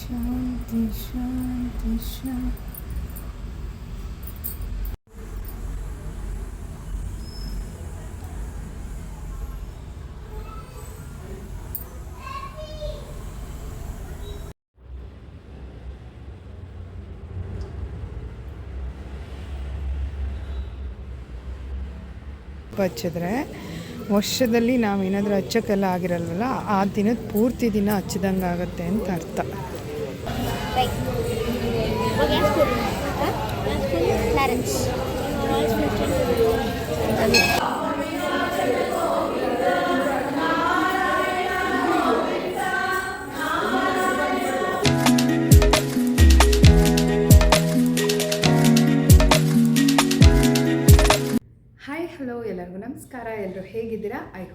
ಶಾಂತಿ ಶಾಂತಿ ಶಾಂತಿ. ಹಚ್ಚಿದ್ರೆ ವರ್ಷದಲ್ಲಿ ನಾವೇನಾದರೂ ಹಚ್ಚಕ್ಕೆಲ್ಲ ಆಗಿರಲ್ವಲ್ಲ, ಆ ದಿನದ ಪೂರ್ತಿ ದಿನ ಹಚ್ಚಿದಂಗಾಗತ್ತೆ ಅಂತ ಅರ್ಥ. Clarence.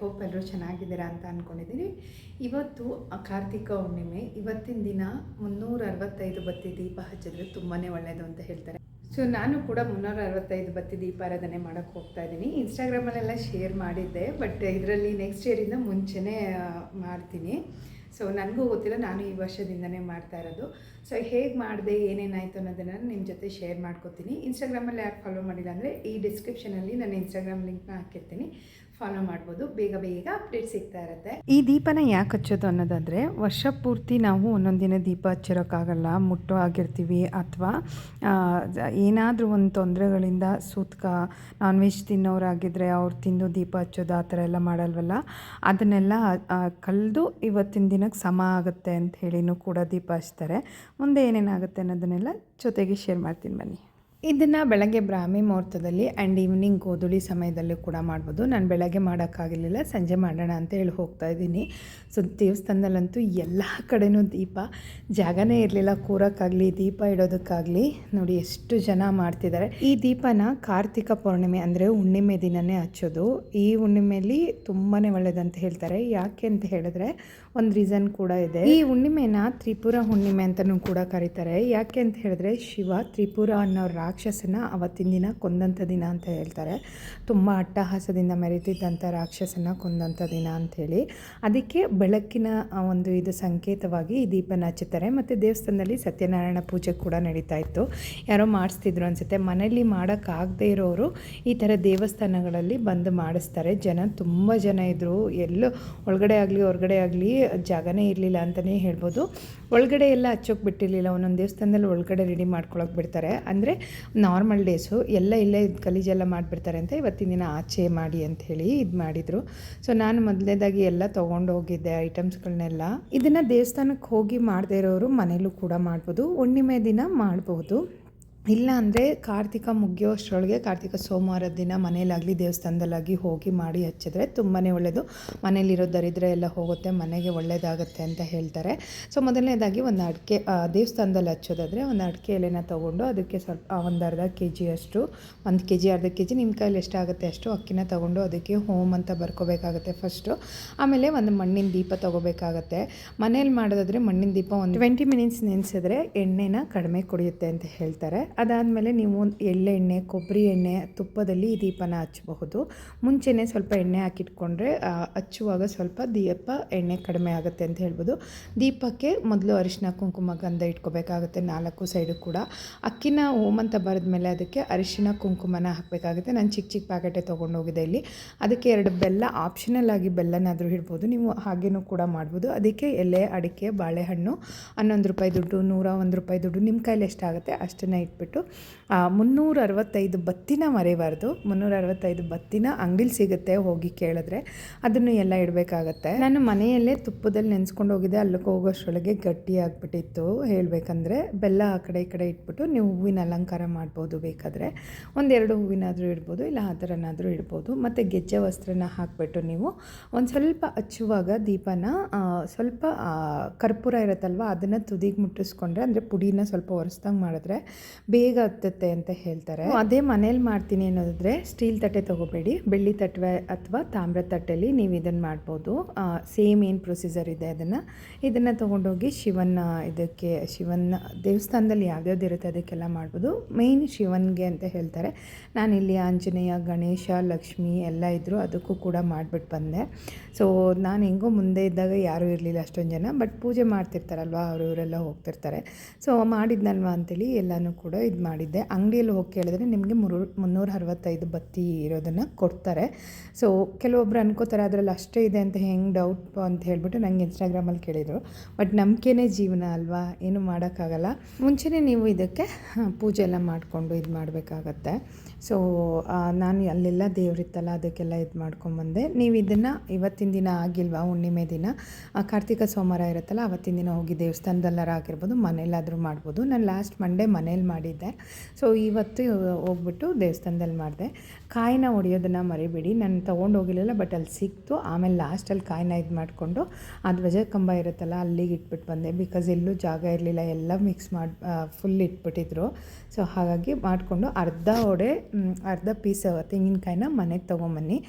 ಹೋಪ್ ಎಲ್ಲರೂ ಚೆನ್ನಾಗಿದ್ದೀರಾ ಅಂತ ಅಂದ್ಕೊಂಡಿದ್ದೀನಿ ಇವತ್ತು ಕಾರ್ತಿಕ ಹುಣ್ಣಿಮೆ, ಇವತ್ತಿನ ದಿನ ಮುನ್ನೂರ ಅರವತ್ತೈದು ಬತ್ತಿ ದೀಪ ಹಚ್ಚಿದ್ರೆ ತುಂಬಾ ಒಳ್ಳೆಯದು ಅಂತ ಹೇಳ್ತಾರೆ. ಸೊ ನಾನು ಕೂಡ ಮುನ್ನೂರ ಅರವತ್ತೈದು ಬತ್ತಿ ದೀಪಾರಾಧನೆ ಮಾಡೋಕ್ಕೆ ಹೋಗ್ತಾ ಇದ್ದೀನಿ. ಇನ್ಸ್ಟಾಗ್ರಾಮಲ್ಲೆಲ್ಲ ಶೇರ್ ಮಾಡಿದ್ದೆ ಬಟ್ ಇದರಲ್ಲಿ ನೆಕ್ಸ್ಟ್ ಇಯರಿಂದ ಮುಂಚೆನೇ ಮಾಡ್ತೀನಿ. ಸೊ ನನಗೂ ಗೊತ್ತಿಲ್ಲ, ನಾನು ಈ ವರ್ಷದಿಂದನೇ ಮಾಡ್ತಾ ಇರೋದು. ಸೊ ಹೇಗೆ ಮಾಡಿದೆ, ಏನೇನಾಯಿತು ಅನ್ನೋದನ್ನು ನಿಮ್ಮ ಜೊತೆ ಶೇರ್ ಮಾಡ್ಕೋತೀನಿ. ಇನ್ಸ್ಟಾಗ್ರಾಮಲ್ಲಿ ಯಾಕೆ ಫಾಲೋ ಮಾಡಿಲ್ಲ ಅಂದರೆ ಈ ಡಿಸ್ಕ್ರಿಪ್ಷನಲ್ಲಿ ನಾನು ಇನ್ಸ್ಟಾಗ್ರಾಮ್ ಲಿಂಕ್ನ ಹಾಕಿರ್ತೀನಿ. ಫಾಲೋ ಮಾಡ್ಬೋದು. ಬೇಗ ಬೇಗ ಅಪ್ಡೇಟ್ ಸಿಗ್ತಾ ಇರುತ್ತೆ. ಈ ದೀಪನ ಯಾಕೆ ಹಚ್ಚೋದು ಅನ್ನೋದಾದರೆ, ವರ್ಷ ಪೂರ್ತಿ ನಾವು ಒಂದೊಂದು ದಿನ ದೀಪ ಹಚ್ಚಿರೋಕ್ಕಾಗಲ್ಲ. ಮುಟ್ಟೋ ಆಗಿರ್ತೀವಿ ಅಥವಾ ಏನಾದರೂ ಒಂದು ತೊಂದರೆಗಳಿಂದ ಸೂತ್ಕ ನಾನ್ ವೆಜ್ ತಿನ್ನೋರಾಗಿದ್ದರೆ ಅವ್ರು ತಿಂದು ದೀಪ ಹಚ್ಚೋದು ಆ ಥರ ಎಲ್ಲ ಮಾಡಲ್ವಲ್ಲ? ಅದನ್ನೆಲ್ಲ ಕಳೆದು ಇವತ್ತಿನ ದಿನಕ್ಕೆ ಸಮ ಆಗುತ್ತೆ ಅಂತ ಹೇಳಿನೂ ಕೂಡ ದೀಪ ಹಚ್ತಾರೆ. ಮುಂದೆ ಏನೇನಾಗುತ್ತೆ ಅನ್ನೋದನ್ನೆಲ್ಲ ಜೊತೆಗೆ ಶೇರ್ ಮಾಡ್ತೀನಿ ಬನ್ನಿ. ಇದನ್ನು ಬೆಳಗ್ಗೆ ಬ್ರಾಹ್ಮಿ ಮುಹೂರ್ತದಲ್ಲಿ ಆ್ಯಂಡ್ ಈವ್ನಿಂಗ್ ಗೋಧುಳಿ ಸಮಯದಲ್ಲೂ ಕೂಡ ಮಾಡ್ಬೋದು. ನಾನು ಬೆಳಗ್ಗೆ ಮಾಡೋಕ್ಕಾಗಲಿಲ್ಲ, ಸಂಜೆ ಮಾಡೋಣ ಅಂತ ಹೇಳಿ ಹೋಗ್ತಾ ಇದ್ದೀನಿ. ಸೊ, ದೇವಸ್ಥಾನದಲ್ಲಂತೂ ಎಲ್ಲ ಕಡೆನೂ ದೀಪ. ಜಾಗನೇ ಇರಲಿಲ್ಲ, ಕೂರೋಕ್ಕಾಗಲಿ, ದೀಪ ಇಡೋದಕ್ಕಾಗಲಿ. ನೋಡಿ, ಎಷ್ಟು ಜನ ಮಾಡ್ತಿದ್ದಾರೆ. ಈ ದೀಪನ ಕಾರ್ತಿಕ ಪೌರ್ಣಿಮೆ ಅಂದರೆ ಹುಣ್ಣಿಮೆ ದಿನನೇ ಹಚ್ಚೋದು. ಈ ಹುಣ್ಣಿಮೆಯಲ್ಲಿ ತುಂಬಾ ಒಳ್ಳೆಯದಂತ ಹೇಳ್ತಾರೆ. ಯಾಕೆ ಅಂತ ಹೇಳಿದ್ರೆ ಒಂದು ರೀಸನ್ ಕೂಡ ಇದೆ. ಈ ಹುಣ್ಣಿಮೆನ ತ್ರಿಪುರ ಹುಣ್ಣಿಮೆ ಅಂತಲೂ ಕೂಡ ಕರೀತಾರೆ. ಯಾಕೆ ಅಂತ ಹೇಳಿದ್ರೆ ಶಿವ ತ್ರಿಪುರ ಅನ್ನೋ ರಾಕ್ಷಸನ ಅವತ್ತಿನ ದಿನ ಕೊಂದಂಥ ದಿನ ಅಂತ ಹೇಳ್ತಾರೆ. ತುಂಬ ಅಟ್ಟಹಾಸದಿಂದ ಮೆರೆತಿದ್ದಂಥ ರಾಕ್ಷಸನ ಕೊಂದಂಥ ದಿನ ಅಂಥೇಳಿ ಅದಕ್ಕೆ ಬೆಳಕಿನ ಒಂದು ಇದು ಸಂಕೇತವಾಗಿ ಈ ದೀಪನ ಹಚ್ಚುತ್ತಾರೆ. ಮತ್ತು ದೇವಸ್ಥಾನದಲ್ಲಿ ಸತ್ಯನಾರಾಯಣ ಪೂಜೆ ಕೂಡ ನಡೀತಾ ಇತ್ತು. ಯಾರೋ ಮಾಡಿಸ್ತಿದ್ರು ಅನಿಸುತ್ತೆ. ಮನೆಯಲ್ಲಿ ಮಾಡೋಕ್ಕಾಗದೇ ಇರೋರು ಈ ಥರ ದೇವಸ್ಥಾನಗಳಲ್ಲಿ ಬಂದು ಮಾಡಿಸ್ತಾರೆ. ಜನ ತುಂಬ ಜನ ಇದ್ದರು ಎಲ್ಲೂ ಒಳಗಡೆ ಆಗಲಿ ಹೊರಗಡೆ ಆಗಲಿ ಜಾಗನೇ ಇರಲಿಲ್ಲ ಅಂತಲೇ ಹೇಳ್ಬೋದು. ಒಳಗಡೆ ಎಲ್ಲ ಹಚ್ಚೋಕೆ ಬಿಟ್ಟಿರಲಿಲ್ಲ. ಒಂದೊಂದು ದೇವಸ್ಥಾನದಲ್ಲಿ ಒಳಗಡೆ ರೆಡಿ ಮಾಡ್ಕೊಳಕ್ಕೆ ಬಿಡ್ತಾರೆ. ಅಂದರೆ ನಾರ್ಮಲ್ ಡೇಸು ಎಲ್ಲ ಇಲ್ಲೇ ಇದು ಗಲೀಜೆಲ್ಲ ಮಾಡಿಬಿಡ್ತಾರೆ ಅಂತ ಇವತ್ತಿನ ದಿನ ಆಚೆ ಮಾಡಿ ಅಂತ ಹೇಳಿ ಇದು ಮಾಡಿದರು. ಸೊ ನಾನು ಮೊದಲನೇದಾಗಿ ಎಲ್ಲ ತೊಗೊಂಡು ಹೋಗಿದ್ದೆ ಐಟಮ್ಸ್ಗಳನ್ನೆಲ್ಲ ಇದನ್ನು ದೇವಸ್ಥಾನಕ್ಕೆ ಹೋಗಿ ಮಾಡದೇ ಇರೋರು ಮನೇಲೂ ಕೂಡ ಮಾಡ್ಬೋದು. ಹುಣ್ಣಿಮೆ ದಿನ ಮಾಡ್ಬೋದು. ಇಲ್ಲ ಅಂದರೆ ಕಾರ್ತಿಕ ಮುಗಿಯೋ ಅಷ್ಟರೊಳಗೆ ಕಾರ್ತಿಕ ಸೋಮವಾರದ ದಿನ ಮನೇಲಾಗಲಿ ದೇವಸ್ಥಾನದಲ್ಲಾಗಿ ಹೋಗಿ ಮಾಡಿ ಹಚ್ಚಿದ್ರೆ ತುಂಬಾ ಒಳ್ಳೆಯದು ಮನೇಲಿರೋ ದರಿದ್ರ ಎಲ್ಲ ಹೋಗುತ್ತೆ, ಮನೆಗೆ ಒಳ್ಳೆಯದಾಗುತ್ತೆ ಅಂತ ಹೇಳ್ತಾರೆ. ಸೊ ಮೊದಲನೇದಾಗಿ ಒಂದು ಅಡಿಕೆ ದೇವಸ್ಥಾನದಲ್ಲಿ ಹಚ್ಚೋದಾದರೆ ಒಂದು ಅಡಿಕೆ ಎಲೆನ ತೊಗೊಂಡು ಅದಕ್ಕೆ ಸ್ವಲ್ಪ ಒಂದು ಅರ್ಧ ಕೆ ಜಿಯಷ್ಟು ಒಂದು ಕೆ ಜಿ ಅರ್ಧ ಕೆ ಜಿ ನಿಮ್ಮ ಕೈಲಿ ಎಷ್ಟಾಗುತ್ತೆ ಅಷ್ಟು ಅಕ್ಕಿನ ತೊಗೊಂಡು ಅದಕ್ಕೆ ಹೋಮ್ ಅಂತ ಬರ್ಕೋಬೇಕಾಗುತ್ತೆ ಫಸ್ಟು. ಆಮೇಲೆ ಒಂದು ಮಣ್ಣಿನ ದೀಪ ತೊಗೋಬೇಕಾಗತ್ತೆ. ಮನೇಲಿ ಮಾಡೋದಾದರೆ ಮಣ್ಣಿನ ದೀಪ ಒಂದು ಟ್ವೆಂಟಿ ಮಿನಿಟ್ಸ್ ನೆನೆಸಿದ್ರೆ ಎಣ್ಣೆನ ಕಡಿಮೆ ಕುಡಿಯುತ್ತೆ ಅಂತ ಹೇಳ್ತಾರೆ. ಅದಾದಮೇಲೆ ನೀವು ಎಳ್ಳೆಣ್ಣೆ ಕೊಬ್ಬರಿ ಎಣ್ಣೆ ತುಪ್ಪದಲ್ಲಿ ಈ ದೀಪನ ಹಚ್ಚಬಹುದು. ಮುಂಚೆನೇ ಸ್ವಲ್ಪ ಎಣ್ಣೆ ಹಾಕಿಟ್ಕೊಂಡ್ರೆ ಹಚ್ಚುವಾಗ ಸ್ವಲ್ಪ ದೀಪ ಎಣ್ಣೆ ಕಡಿಮೆ ಆಗುತ್ತೆ ಅಂತ ಹೇಳ್ಬೋದು. ದೀಪಕ್ಕೆ ಮೊದಲು ಅರಿಶಿನ, ಕುಂಕುಮ, ಗಂಧ ಇಟ್ಕೋಬೇಕಾಗುತ್ತೆ, ನಾಲ್ಕು ಸೈಡು ಕೂಡ. ಅಕ್ಕಿನ ಓಮ್ ಅಂತ ಬರೆದ್ಮೇಲೆ ಅದಕ್ಕೆ ಅರಿಶಿನ, ಕುಂಕುಮನ ಹಾಕಬೇಕಾಗುತ್ತೆ. ನಾನು ಚಿಕ್ಕ ಚಿಕ್ಕ ಪ್ಯಾಕೆಟೇ ತೊಗೊಂಡೋಗಿದೆ ಇಲ್ಲಿ. ಅದಕ್ಕೆ ಎರಡು ಬೆಲ್ಲ ಆಪ್ಷನಲ್ ಆಗಿ ಬೆಲ್ಲನಾದರೂ ಇಡ್ಬೋದು. ನೀವು ಹಾಗೇನೂ ಕೂಡ ಮಾಡ್ಬೋದು. ಅದಕ್ಕೆ ಎಲೆ, ಅಡಿಕೆ, ಬಾಳೆಹಣ್ಣು, ಹನ್ನೊಂದು ರೂಪಾಯಿ ದುಡ್ಡು, ನೂರ ಒಂದು ರೂಪಾಯಿ ದುಡ್ಡು, ನಿಮ್ಮ ಕೈಲಿ ಎಷ್ಟಾಗುತ್ತೆ ಅಷ್ಟನ್ನು ಇಟ್ಬಿಟ್ಟು ಆ, ಮುನ್ನೂರ ಅರವತ್ತೈದು ಬತ್ತಿನ ಮರೆಯಬಾರ್ದು ಮುನ್ನೂರ ಅರವತ್ತೈದು ಬತ್ತಿನ ಅಂಗಡಿಲಿ ಸಿಗುತ್ತೆ ಹೋಗಿ ಕೇಳಿದ್ರೆ. ಅದನ್ನು ಎಲ್ಲ ಇಡಬೇಕಾಗತ್ತೆ. ನಾನು ಮನೆಯಲ್ಲೇ ತುಪ್ಪದಲ್ಲಿ ನೆನೆಸ್ಕೊಂಡು ಹೋಗಿದ್ದೆ. ಅಲ್ಲಿಗೆ ಹೋಗೋಷ್ಟರೊಳಗೆ ಗಟ್ಟಿ ಆಗಿಬಿಟ್ಟಿತ್ತು. ಹೇಳಬೇಕಂದ್ರೆ ಬೆಲ್ಲ ಆ ಕಡೆ ಈ ಕಡೆ ಇಟ್ಬಿಟ್ಟು ನೀವು ಹೂವಿನ ಅಲಂಕಾರ ಮಾಡ್ಬೋದು ಬೇಕಾದರೆ. ಒಂದೆರಡು ಹೂವಿನಾದರೂ ಇಡ್ಬೋದು ಇಲ್ಲ ಆ ಥರನಾದರೂ ಇಡ್ಬೋದು. ಮತ್ತು ಗೆಜ್ಜೆ ವಸ್ತ್ರನ ಹಾಕಿಬಿಟ್ಟು ನೀವು ಒಂದು ಸ್ವಲ್ಪ ಹಚ್ಚುವಾಗ ದೀಪನ ಸ್ವಲ್ಪ ಕರ್ಪೂರ ಇರುತ್ತಲ್ವ ಅದನ್ನು ತುದಿಗೆ ಮುಟ್ಟಿಸ್ಕೊಂಡ್ರೆ ಅಂದರೆ ಪುಡಿನ ಸ್ವಲ್ಪ ಒರೆಸ್ದಂಗೆ ಮಾಡಿದ್ರೆ ಬೇಗ ಹತ್ತುತ್ತೆ ಅಂತ ಹೇಳ್ತಾರೆ. ಅದೇ ಮನೇಲಿ ಮಾಡ್ತೀನಿ ಅನ್ನೋದಾದ್ರೆ ಸ್ಟೀಲ್ ತಟ್ಟೆ ತೊಗೋಬೇಡಿ, ಬೆಳ್ಳಿ ತಟ್ಟೆ ಅಥವಾ ತಾಮ್ರ ತಟ್ಟೆಲಿ ನೀವು ಇದನ್ನು ಮಾಡ್ಬೋದು. ಸೇಮ್ ಏನು ಪ್ರೊಸೀಜರ್ ಇದೆ ಅದನ್ನು. ಇದನ್ನು ತೊಗೊಂಡೋಗಿ ಶಿವನ ಇದಕ್ಕೆ, ಶಿವನ ದೇವಸ್ಥಾನದಲ್ಲಿ ಯಾವ್ದ್ಯಾವ್ದು ಇರುತ್ತೆ ಅದಕ್ಕೆಲ್ಲ ಮಾಡ್ಬೋದು. ಮೇಯ್ನ್ ಶಿವನ್ಗೆ ಅಂತ ಹೇಳ್ತಾರೆ. ನಾನಿಲ್ಲಿ ಆಂಜನೇಯ, ಗಣೇಶ, ಲಕ್ಷ್ಮಿ ಎಲ್ಲ ಇದ್ದರು ಅದಕ್ಕೂ ಕೂಡ ಮಾಡಿಬಿಟ್ಟು ಬಂದೆ. ಸೊ ನಾನು ಹೆಂಗೋ ಮುಂದೆ ಇದ್ದಾಗ ಯಾರೂ ಇರಲಿಲ್ಲ ಅಷ್ಟೊಂದು ಜನ ಬಟ್ ಪೂಜೆ ಮಾಡ್ತಿರ್ತಾರಲ್ವ, ಅವರು ಇವರೆಲ್ಲ ಹೋಗ್ತಿರ್ತಾರೆ. ಸೊ ಮಾಡಿದ್ನಲ್ವ ಅಂತೇಳಿ ಎಲ್ಲನೂ ಕೂಡ ಇದು ಮಾಡಿದ್ದೆ. ಅಂಗಡಿಯಲ್ಲಿ ಹೋಗಿ ಕೇಳಿದ್ರೆ ನಿಮಗೆ ಮುರು, ಮುನ್ನೂರ ಅರವತ್ತೈದು ಬತ್ತಿ ಇರೋದನ್ನು ಕೊಡ್ತಾರೆ. ಸೊ ಕೆಲವೊಬ್ರು ಅನ್ಕೋತಾರೆ, ಅದರಲ್ಲಿ ಅಷ್ಟೇ ಇದೆ ಅಂತ ಹೆಂಗೆ ಡೌಟ್ ಅಂತ ಹೇಳಿಬಿಟ್ಟು ನಂಗೆ ಇನ್ಸ್ಟಾಗ್ರಾಮಲ್ಲಿ ಕೇಳಿದರು. ಬಟ್ ನಂಬಿಕೆನೇ ಜೀವನ ಅಲ್ವಾ? ಏನು ಮಾಡೋಕ್ಕಾಗಲ್ಲ. ಮುಂಚೆನೇ ನೀವು ಇದಕ್ಕೆ ಪೂಜೆ ಎಲ್ಲ ಮಾಡಿಕೊಂಡು ಇದು ಮಾಡಬೇಕಾಗತ್ತೆ. ಸೊ ನಾನು ಅಲ್ಲೆಲ್ಲ ದೇವರಿತ್ತಲ್ಲ, ಅದಕ್ಕೆಲ್ಲ ಇದು ಮಾಡ್ಕೊಂಬಂದೆ ನೀವು ಇದನ್ನು ಇವತ್ತಿನ ದಿನ ಆಗಿಲ್ವಾ, ಹುಣ್ಣಿಮೆ ದಿನ ಕಾರ್ತಿಕ ಸೋಮವಾರ ಇರುತ್ತಲ್ಲ, ಅವತ್ತಿನ ದಿನ ಹೋಗಿ ದೇವಸ್ಥಾನದಲ್ಲಾರ ಆಗಿರ್ಬೋದು ಮನೇಲಾದರೂ ಮಾಡ್ಬೋದು. ನಾನು ಲಾಸ್ಟ್ ಮಂಡೇ ಮನೇಲಿ ಮಾಡಿದ್ದೆ. ಸೊ ಇವತ್ತು ಹೋಗ್ಬಿಟ್ಟು ದೇವಸ್ಥಾನದಲ್ಲಿ ಮಾಡಿದೆ. ಕಾಯಿನ ಹೊಡೆಯೋದನ್ನು ಮರಿಬೇಡಿ. ನಾನು ತೊಗೊಂಡು ಹೋಗಿರಲಿಲ್ಲ ಬಟ್ ಅಲ್ಲಿ ಸಿಕ್ತು. ಆಮೇಲೆ ಲಾಸ್ಟಲ್ಲಿ ಕಾಯಿನ ಇದು ಮಾಡಿಕೊಂಡು, ಆ ಧ್ವಜ ಕಂಬ ಇರುತ್ತಲ್ಲ, ಅಲ್ಲಿಗೆ ಇಟ್ಬಿಟ್ಟು ಬಂದೆ. ಬಿಕಾಸ್ ಎಲ್ಲೂ ಜಾಗ ಇರಲಿಲ್ಲ, ಎಲ್ಲ ಮಿಕ್ಸ್ ಮಾಡಿ ಫುಲ್ ಇಟ್ಬಿಟ್ಟಿದ್ರು. ಸೊ ಹಾಗಾಗಿ ಮಾಡಿಕೊಂಡು ಅರ್ಧ ಒಡೆ ಅರ್ಧ ಪೀಸ್ ತೆಂಗಿನಕಾಯಿನ ಮನೆಗೆ ತೊಗೊಂಬನ್ನಿ.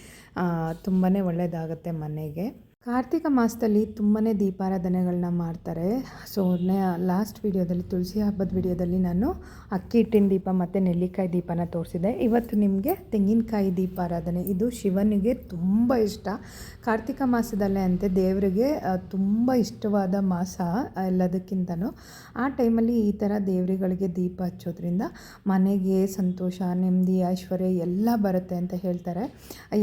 ತುಂಬಾ ಒಳ್ಳೆಯದಾಗತ್ತೆ ಮನೆಗೆ. ಕಾರ್ತಿಕ ಮಾಸದಲ್ಲಿ ತುಂಬಾ ದೀಪಾರಾಧನೆಗಳನ್ನ ಮಾಡ್ತಾರೆ. ಸೊ ಲಾಸ್ಟ್ ವಿಡಿಯೋದಲ್ಲಿ ತುಳಸಿ ಹಬ್ಬದ ವಿಡಿಯೋದಲ್ಲಿ ನಾನು ಅಕ್ಕಿ ಹಿಟ್ಟಿನ ದೀಪ ಮತ್ತು ನೆಲ್ಲಿಕಾಯಿ ದೀಪನ ತೋರಿಸಿದೆ ಇವತ್ತು ನಿಮಗೆ ತೆಂಗಿನಕಾಯಿ ದೀಪಾರಾಧನೆ. ಇದು ಶಿವನಿಗೆ ತುಂಬ ಇಷ್ಟ. ಕಾರ್ತಿಕ ಮಾಸದಲ್ಲೇ ಅಂತೆ ದೇವರಿಗೆ ತುಂಬ ಇಷ್ಟವಾದ ಮಾಸ ಎಲ್ಲದಕ್ಕಿಂತನೂ. ಆ ಟೈಮಲ್ಲಿ ಈ ಥರ ದೇವರುಗಳಿಗೆ ದೀಪ ಹಚ್ಚೋದ್ರಿಂದ ಮನೆಗೆ ಸಂತೋಷ, ನೆಮ್ಮದಿ, ಐಶ್ವರ್ಯ ಎಲ್ಲ ಬರುತ್ತೆ ಅಂತ ಹೇಳ್ತಾರೆ.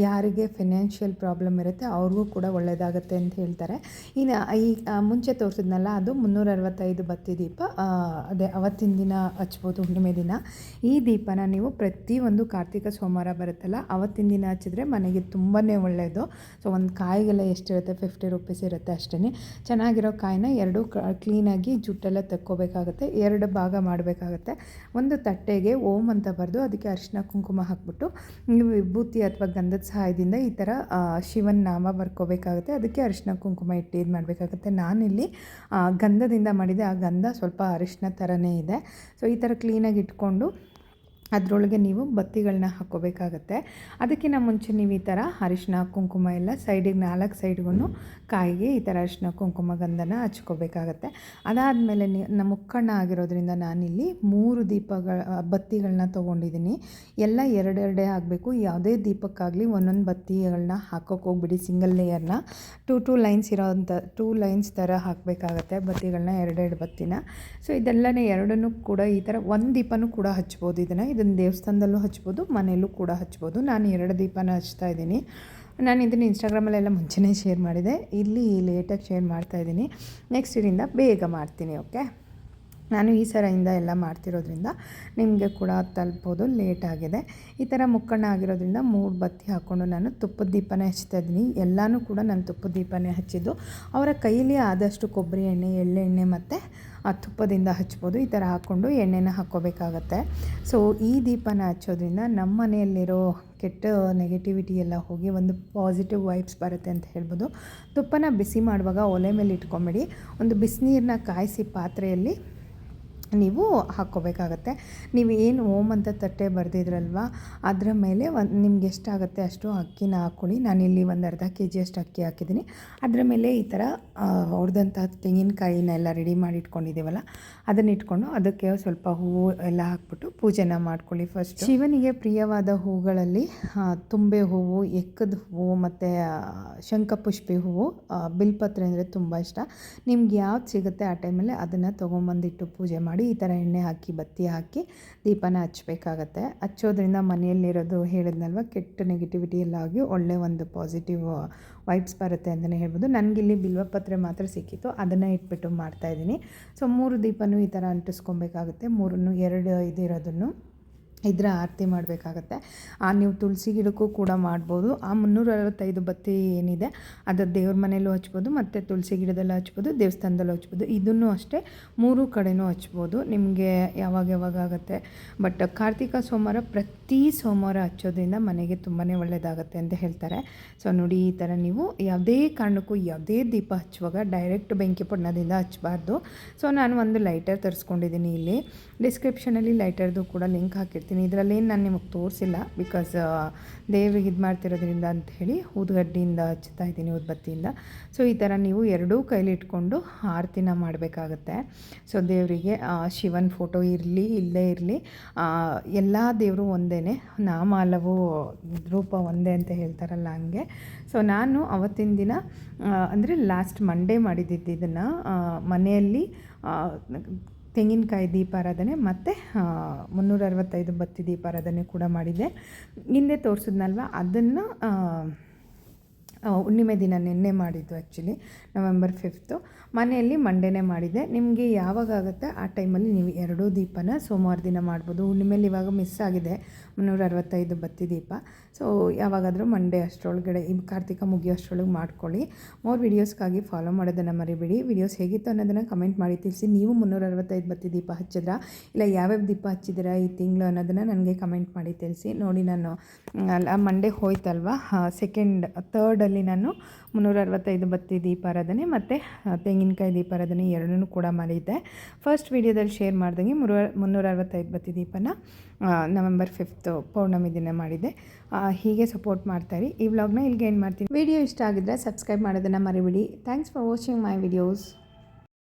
ಯಾರಿಗೆ ಫಿನಾನ್ಷಿಯಲ್ ಪ್ರಾಬ್ಲಮ್ ಇರುತ್ತೆ, ಅವ್ರಿಗೂ ಕೂಡ ಒಳ್ಳೆಯದಾಗುತ್ತೆ ಅಂತ ಹೇಳ್ತಾರೆ. ಇನ್ನು ಈ ಮುಂಚೆ ತೋರಿಸಿದ್ನಲ್ಲ ಅದು ಮುನ್ನೂರ ಅರವತ್ತೈದು ಬತ್ತಿ ದೀಪ ಅದೇ ಅವತ್ತಿನ ದಿನ ಹಚ್ಬೋದು, ಹುಣ್ಣಿಮೆ ದಿನ. ಈ ದೀಪನ ನೀವು ಪ್ರತಿಯೊಂದು ಕಾರ್ತಿಕ ಸೋಮವಾರ ಬರುತ್ತಲ್ಲ, ಅವತ್ತಿನ ದಿನ ಹಚ್ಚಿದ್ರೆ ಮನೆಗೆ ತುಂಬಾ ಒಳ್ಳೆಯದು ಸೊ, ಒಂದು ಕಾಯಿಗೆಲ್ಲ ಎಷ್ಟಿರುತ್ತೆ ಫಿಫ್ಟಿ ರುಪೀಸ್ ಇರುತ್ತೆ ಅಷ್ಟೇ ಚೆನ್ನಾಗಿರೋ ಕಾಯಿನ ಎರಡು ಕ್ಲೀನಾಗಿ ಜುಟ್ಟೆಲ್ಲ ತಕ್ಕೋಬೇಕಾಗುತ್ತೆ, ಎರಡು ಭಾಗ ಮಾಡಬೇಕಾಗುತ್ತೆ. ಒಂದು ತಟ್ಟೆಗೆ ಓಂ ಅಂತ ಬರೆದು ಅದಕ್ಕೆ ಅರಿಶಿನ ಕುಂಕುಮ ಹಾಕ್ಬಿಟ್ಟು, ನೀವು ವಿಭೂತಿ ಅಥವಾ ಗಂಧದ ಸಹಾಯದಿಂದ ಈ ಥರ ಶಿವನ ನಾಮ ಬರ್ಕೋಬೇಕಾಗುತ್ತೆ. ಅದಕ್ಕೆ ಅರಿಶಿನ ಕುಂಕುಮ ಇಟ್ಟು ಇದು ಮಾಡಬೇಕಾಗುತ್ತೆ. ನಾನಿಲ್ಲಿ ಗಂಧದಿಂದ ಮಾಡಿದೆ ಆ ಗಂಧ ಸ್ವಲ್ಪ ಅರಿಶಿನ ಥರನೇ ಇದೆ. ಸೊ ಈ ಥರ ಕ್ಲೀನಾಗಿ ಇಟ್ಕೊಂಡು ಅದರೊಳಗೆ ನೀವು ಬತ್ತಿಗಳನ್ನ ಹಾಕ್ಕೋಬೇಕಾಗತ್ತೆ. ಅದಕ್ಕಿಂತ ಮುಂಚೆ ನೀವು ಈ ಥರ ಅರಿಶಿನ ಕುಂಕುಮ ಎಲ್ಲ ಸೈಡಿಗೆ ನಾಲ್ಕು ಸೈಡ್ಗೂ ಕಾಯಿಗೆ ಈ ಥರ ಅರಿಶಿನ ಕುಂಕುಮ, ಗಂಧನ ಹಚ್ಕೋಬೇಕಾಗತ್ತೆ. ಅದಾದಮೇಲೆ ನೀ ನಮ್ಮ ಮುಕ್ಕಣ್ಣ ಆಗಿರೋದ್ರಿಂದ ನಾನಿಲ್ಲಿ ಮೂರು ದೀಪಗಳ ಬತ್ತಿಗಳನ್ನ ತೊಗೊಂಡಿದ್ದೀನಿ ಎಲ್ಲ ಎರಡೆರಡೇ ಆಗಬೇಕು. ಯಾವುದೇ ದೀಪಕ್ಕಾಗಲಿ ಒಂದೊಂದು ಬತ್ತಿಗಳನ್ನ ಹಾಕೋಕೆ ಹೋಗ್ಬಿಡಿ ಸಿಂಗಲ್ ಲೇಯರ್ನ ಟೂ ಟೂ ಲೈನ್ಸ್ ಇರೋವಂಥ ಟೂ ಲೈನ್ಸ್ ಥರ ಹಾಕಬೇಕಾಗತ್ತೆ ಬತ್ತಿಗಳನ್ನ ಎರಡೆರಡು ಬತ್ತಿನ. ಸೊ ಇದೆಲ್ಲನೇ ಎರಡನ್ನೂ ಕೂಡ ಈ ಥರ ಒಂದು ದೀಪನೂ ಕೂಡ ಹಚ್ಬೋದು ಇದನ್ನು. ಇದನ್ನು ದೇವಸ್ಥಾನದಲ್ಲೂ ಹಚ್ಬೋದು, ಮನೆಯಲ್ಲೂ ಕೂಡ ಹಚ್ಬೋದು. ನಾನು ಎರಡು ದೀಪನ ಹಚ್ತಾ ಇದ್ದೀನಿ. ನಾನು ಇದನ್ನು ಇನ್ಸ್ಟಾಗ್ರಾಮಲ್ಲೆಲ್ಲ ಮುಂಚೆನೇ ಶೇರ್ ಮಾಡಿದೆ. ಇಲ್ಲಿ ಲೇಟಾಗಿ ಶೇರ್ ಮಾಡ್ತಾ ಇದ್ದೀನಿ. ನೆಕ್ಸ್ಟ್ ಇದರಿಂದ ಬೇಗ ಮಾಡ್ತೀನಿ, ಓಕೆ? ನಾನು ಈ ಸರಿಯಿಂದ ಎಲ್ಲ ಮಾಡ್ತಿರೋದ್ರಿಂದ ನಿಮಗೆ ಕೂಡ ತಲುಪೋದು ಲೇಟ್ ಆಗಿದೆ. ಈ ಥರ ಮುಕ್ಕಣ್ಣ ಆಗಿರೋದ್ರಿಂದ ಮೂರು ಬತ್ತಿ ಹಾಕ್ಕೊಂಡು ನಾನು ತುಪ್ಪದ ದೀಪನೇ ಹಚ್ತಾ ಇದ್ದೀನಿ. ಎಲ್ಲನೂ ಕೂಡ ನಾನು ತುಪ್ಪದ ದೀಪನೇ ಹಚ್ಚಿದ್ದು. ಅವರ ಕೈಲಿ ಆದಷ್ಟು ಕೊಬ್ಬರಿ ಎಣ್ಣೆ, ಎಳ್ಳೆಣ್ಣೆ ಮತ್ತು ಆ ತುಪ್ಪದಿಂದ ಹಚ್ಬೋದು. ಈ ಥರ ಹಾಕ್ಕೊಂಡು ಎಣ್ಣೆನ ಹಾಕ್ಕೋಬೇಕಾಗತ್ತೆ. ಸೊ ಈ ದೀಪನ ಹಚ್ಚೋದ್ರಿಂದ ನಮ್ಮ ಮನೆಯಲ್ಲಿರೋ ಕೆಟ್ಟ ನೆಗೆಟಿವಿಟಿ ಎಲ್ಲ ಹೋಗಿ ಒಂದು ಪಾಸಿಟಿವ್ ವೈಬ್ಸ್ ಬರುತ್ತೆ ಅಂತ ಹೇಳ್ಬೋದು. ತುಪ್ಪನ ಬಿಸಿ ಮಾಡುವಾಗ ಒಲೆ ಮೇಲೆ ಇಟ್ಕೊಂಬೇಡಿ. ಒಂದು ಬಿಸಿನೀರನ್ನ ಕಾಯಿಸಿ ಪಾತ್ರೆಯಲ್ಲಿ ನೀವು ಹಾಕ್ಕೋಬೇಕಾಗತ್ತೆ. ನೀವು ಏನು ಓಮ್ ಅಂತ ತಟ್ಟೆ ಬರೆದಿದ್ರಲ್ವ, ಅದರ ಮೇಲೆ ಒಂದು ನಿಮ್ಗೆ ಎಷ್ಟಾಗುತ್ತೆ ಅಷ್ಟು ಅಕ್ಕಿನ ಹಾಕ್ಕೊಳ್ಳಿ. ನಾನಿಲ್ಲಿ ಒಂದು ಅರ್ಧ ಕೆ ಜಿ ಅಷ್ಟು ಅಕ್ಕಿ ಹಾಕಿದ್ದೀನಿ. ಅದರ ಮೇಲೆ ಈ ಥರ ಹೊಡೆದಂಥ ತೆಂಗಿನಕಾಯಿನ ಎಲ್ಲ ರೆಡಿ ಮಾಡಿ ಇಟ್ಕೊಂಡಿದ್ದೀವಲ್ಲ, ಅದನ್ನು ಇಟ್ಕೊಂಡು ಅದಕ್ಕೆ ಸ್ವಲ್ಪ ಹೂವು ಎಲ್ಲ ಹಾಕ್ಬಿಟ್ಟು ಪೂಜೆನ ಮಾಡ್ಕೊಳ್ಳಿ ಫಸ್ಟ್ ಶಿವನಿಗೆ ಪ್ರಿಯವಾದ ಹೂಗಳಲ್ಲಿ ತುಂಬೆ ಹೂವು, ಎಕ್ಕದ ಹೂವು ಮತ್ತು ಶಂಖಪುಷ್ಪಿ ಹೂವು ಬಿಲ್ಪತ್ರೆ ಅಂದರೆ ತುಂಬ ಇಷ್ಟ. ನಿಮ್ಗೆ ಯಾವ್ದು ಸಿಗುತ್ತೆ ಆ ಟೈಮಲ್ಲಿ ಅದನ್ನು ತೊಗೊಂಬಂದಿಟ್ಟು ಪೂಜೆ ಮಾಡಿ. ಈ ಥರ ಎಣ್ಣೆ ಹಾಕಿ, ಬತ್ತಿ ಹಾಕಿ ದೀಪನ ಹಚ್ಚಬೇಕಾಗತ್ತೆ. ಹಚ್ಚೋದ್ರಿಂದ ಮನೆಯಲ್ಲಿರೋದು ಹೇಳಿದ್ನಲ್ವ, ಕೆಟ್ಟ ನೆಗೆಟಿವಿಟಿ ಎಲ್ಲ ಆಗಿ ಒಳ್ಳೆ ಒಂದು ಪಾಸಿಟಿವ್ ವೈಬ್ಸ್ ಬರುತ್ತೆ ಅಂತಲೇ ಹೇಳ್ಬೋದು. ನನಗಿಲ್ಲಿ ಬಿಲ್ವಪತ್ರೆ ಮಾತ್ರ ಸಿಕ್ಕಿತ್ತು, ಅದನ್ನು ಇಟ್ಬಿಟ್ಟು ಮಾಡ್ತಾಯಿದ್ದೀನಿ ಸೊ ಮೂರು ದೀಪನೂ ಈ ಥರ ಅಂಟಿಸ್ಕೊಬೇಕಾಗುತ್ತೆ, ಮೂರನ್ನು ಎರಡು ಇದಿರೋದನ್ನು ಇದರ ಆರತಿ ಮಾಡಬೇಕಾಗತ್ತೆ. ಆ ನೀವು ತುಳಸಿ ಗಿಡಕ್ಕೂ ಕೂಡ ಮಾಡ್ಬೋದು. ಆ ಮುನ್ನೂರ ಅರವತ್ತೈದು ಬತ್ತಿ ಏನಿದೆ, ಅದು ದೇವ್ರ ಮನೆಯಲ್ಲೂ ಹಚ್ಬೋದು, ಮತ್ತು ತುಳಸಿ ಗಿಡದಲ್ಲೂ ಹಚ್ಬೋದು, ದೇವಸ್ಥಾನದಲ್ಲೂ ಹಚ್ಬೋದು. ಇದನ್ನು ಅಷ್ಟೇ ಮೂರು ಕಡೆನೂ ಹಚ್ಬೋದು. ನಿಮಗೆ ಯಾವಾಗ ಯಾವಾಗ ಆಗುತ್ತೆ. ಬಟ್ ಕಾರ್ತಿಕ ಸೋಮವಾರ ಪ್ರತಿ ಸೋಮವಾರ ಹಚ್ಚೋದ್ರಿಂದ ಮನೆಗೆ ತುಂಬಾ ಒಳ್ಳೆಯದಾಗುತ್ತೆ ಅಂತ ಹೇಳ್ತಾರೆ. ಸೊ ನೋಡಿ ಈ ಥರ ನೀವು ಯಾವುದೇ ಕಾರಣಕ್ಕೂ ಯಾವುದೇ ದೀಪ ಹಚ್ಚುವಾಗ ಡೈರೆಕ್ಟ್ ಬೆಂಕಿ ಪೊಣ್ಣದಿಂದ ಹಚ್ಚಬಾರ್ದು. ಸೊ ನಾನು ಒಂದು ಲೈಟರ್ ತರಿಸ್ಕೊಂಡಿದ್ದೀನಿ ಇಲ್ಲಿ. ಡಿಸ್ಕ್ರಿಪ್ಷನಲ್ಲಿ ಲೈಟರ್ದು ಕೂಡ ಲಿಂಕ್ ಹಾಕಿರ್ತೀನಿ. ಇದರಲ್ಲೇನು ನಾನು ನಿಮಗೆ ತೋರಿಸಿಲ್ಲ. ಬಿಕಾಸ್ ದೇವ್ರಿಗೆ ಇದು ಮಾಡ್ತಿರೋದ್ರಿಂದ ಅಂಥೇಳಿ ಊದ್ಗಡ್ಡಿಯಿಂದ ಹಚ್ತಾ ಇದ್ದೀನಿ ಊದ್ಬತ್ತಿಯಿಂದ. ಸೊ ಈ ಥರ ನೀವು ಎರಡೂ ಕೈಲಿ ಇಟ್ಕೊಂಡು ಆರತಿನ ಮಾಡಬೇಕಾಗತ್ತೆ. ಸೊ ದೇವರಿಗೆ ಶಿವನ ಫೋಟೋ ಇರಲಿ ಇಲ್ಲದೇ ಇರಲಿ ಎಲ್ಲ ದೇವರು ಒಂದೇ ನಾಮ ಹಲವು, ರೂಪ ಒಂದೇ ಅಂತ ಹೇಳ್ತಾರಲ್ಲ ಹಂಗೆ. ಸೊ ನಾನು ಅವತ್ತಿನ ದಿನ ಅಂದರೆ ಲಾಸ್ಟ್ ಮಂಡೇ ಮಾಡಿದ್ದಿದ್ದು ಇದನ್ನು ಮನೆಯಲ್ಲಿ ತೆಂಗಿನಕಾಯಿ ದೀಪಾರಾಧನೆ ಮತ್ತು ಮುನ್ನೂರ ಅರವತ್ತೈದು ಬತ್ತಿ ದೀಪಾರಾಧನೆ ಕೂಡ ಮಾಡಿದ್ದೆ. ಹಿಂದೆ ತೋರಿಸಿದ್ನಲ್ವ ಅದನ್ನು ಹುಣ್ಣಿಮೆ ದಿನ ನಿನ್ನೆ ಮಾಡಿದ್ದು ಆ್ಯಕ್ಚುಲಿ ನವೆಂಬರ್ ಫಿಫ್ತು ಮನೆಯಲ್ಲಿ ಮಂಡೇನೇ ಮಾಡಿದ್ದೆ ನಿಮಗೆ ಯಾವಾಗ ಆಗುತ್ತೆ? ಆ ಟೈಮಲ್ಲಿ ನೀವು ಎರಡೂ ದೀಪನ ಸೋಮವಾರ ದಿನ ಮಾಡ್ಬೋದು. ಹುಣ್ಣಿಮೆಯಲ್ಲಿ ಇವಾಗ ಮಿಸ್ ಆಗಿದೆ. ಮುನ್ನೂರ ಅರವತ್ತೈದು ಬತ್ತಿ ದೀಪ. ಸೊ ಯಾವಾಗಾದರೂ ಮಂಡೇ ಅಷ್ಟರೊಳಗಡೆ, ಈ ಕಾರ್ತಿಕ ಮುಗಿಯೋ ಅಷ್ಟರೊಳಗೆ ಮಾಡ್ಕೊಳ್ಳಿ. ಮೋರ್ ವೀಡಿಯೋಸ್ಗಾಗಿ ಫಾಲೋ ಮಾಡೋದನ್ನು ಮರಿಬೇಡಿ. ವೀಡಿಯೋಸ್ ಹೇಗಿತ್ತು ಅನ್ನೋದನ್ನು ಕಮೆಂಟ್ ಮಾಡಿ ತಿಳಿಸಿ. ನೀವು ಮುನ್ನೂರ ಅರವತ್ತೈದು ಬತ್ತಿ ದೀಪ ಹಚ್ಚಿದ್ರಾ? ಇಲ್ಲ ಯಾವ್ಯಾವ ದೀಪ ಹಚ್ಚಿದ್ರ ಈ ತಿಂಗಳು ಅನ್ನೋದನ್ನು ನನಗೆ ಕಮೆಂಟ್ ಮಾಡಿ ತಿಳಿಸಿ. ನೋಡಿ ನಾನು ಮಂಡೇ ಹೋಯ್ತಲ್ವಾ? ಸೆಕೆಂಡ್ ತರ್ಡಲ್ಲಿ ನಾನು ಮುನ್ನೂರ ಅರವತ್ತೈದು ಬತ್ತಿ ದೀಪಾರಾಧನೆ ಮತ್ತು ತೆಂಗಿನಕಾಯಿ ದೀಪಾರಾಧನೆ ಎರಡನ್ನೂ ಕೂಡ ಮಾಡಿದ್ದೆ. ಫಸ್ಟ್ ವೀಡಿಯೋದಲ್ಲಿ ಶೇರ್ ಮಾಡ್ದಂಗೆ ಮುನ್ನೂರ ಮುನ್ನೂರ ಅರವತ್ತೈದು ಬತ್ತಿ ದೀಪನ ನವೆಂಬರ್ ಫಿಫ್ತ್ ಪೌರ್ಣಮಿ ದಿನ ಮಾಡಿದ್ದೆ. ಹೀಗೆ ಸಪೋರ್ಟ್ ಮಾಡ್ತಾಯಿರಿ ಈ ವ್ಲಾಗ್ನ ಇಲ್ಲಿಗೆ ಏನು ಮಾಡ್ತೀನಿ. ವಿಡಿಯೋ ಇಷ್ಟ ಆಗಿದ್ರೆ ಸಬ್ಸ್ಕ್ರೈಬ್ ಮಾಡೋದನ್ನು ಮರಿಬಿಡಿ. Thanks for watching my videos